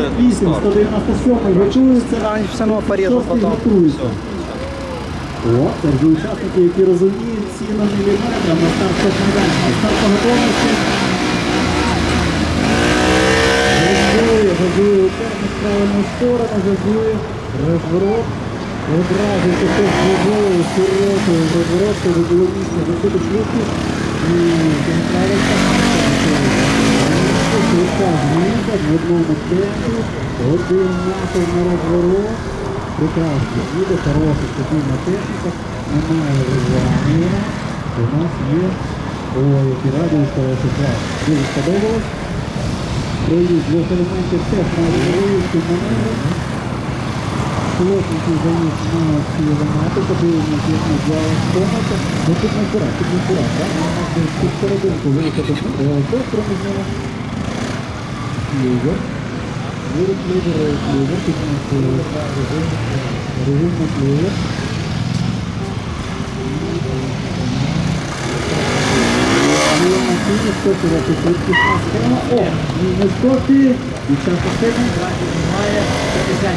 198, 197 готуються. А, они все Шостий готується. О, це вже учасники, які розуміють ціну міліметра на старт майданчика. Старт готовності. Газує, газує уперник в правильну сторону, газує, розворот. Одразу також газує, широкою розворотою, де було місце закрити швидкість. І централка. Зміна в одному темпі. Один метр на розворот. Прекрасно. Їде хороша стабільна техніка. Немає виживання. У нас є ой, який радіус хороший клас. Дуже сподобалось. Проїзд двох елементів теж має невеличку маневру. Плотненький заніс на ці елементи, подивимось, як ми взяли комната. Ну тут не збирати, тут не збирати, так? Тут серединку виїхати до проміжного. Лідер. Лідер, лідер, лідер, тут у нас режим, режим на лідер. Машині 140 швидкісна схема. О, мінус 100, дівчата схема. Має 50